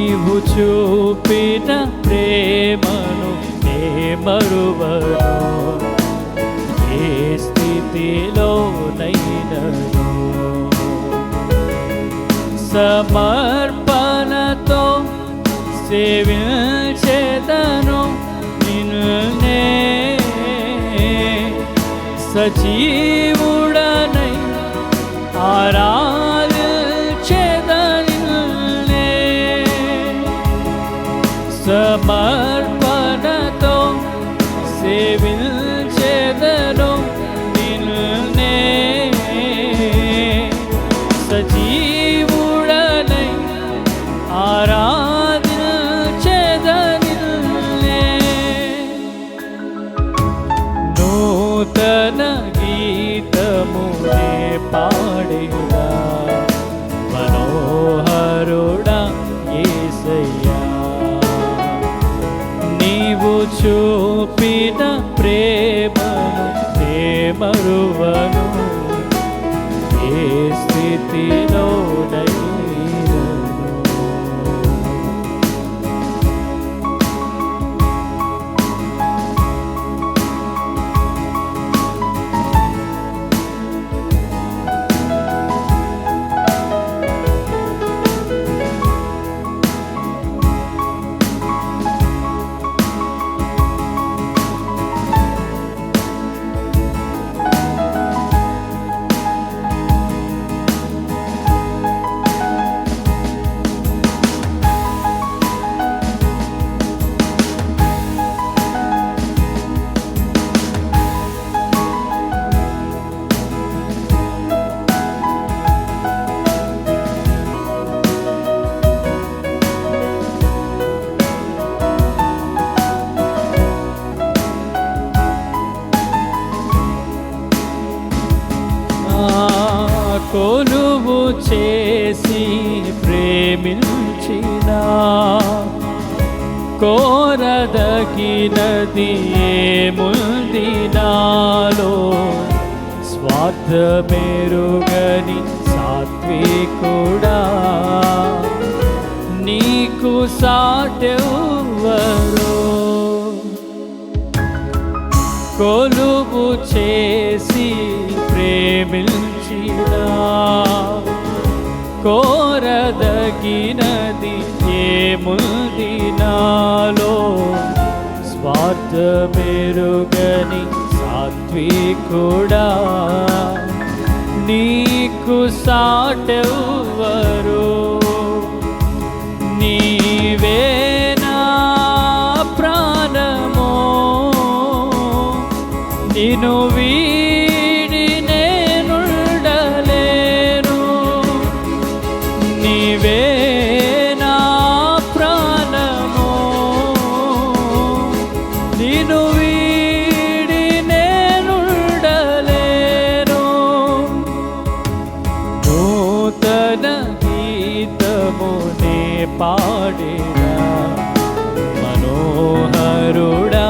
నీవు చూపిన ప్రేమను నే మరువను. ఏ స్థితిలోనైనను. సమర్పణతో సేవించేదను నిన్నే. సజీవు సమర్పణతో చూపిన ప్రేమ నే కొలువు చేసి ప్రేమించిన కోరదగినది ఏముంది నాలో? సాత్వి సాత్వికుడా? నీకు సాటెవ్వరు? కొలువు చేసి ప్రేమించినా కోరదగినది ఏముంది నాలో? స్వార్థ మెరుగని సాత్వికుడా? నీకు సాటెవ్వరు? నీవేనా ప్రాణమో? నిను వీ నూతన గీతమునే పాడిన మనోహరుడా.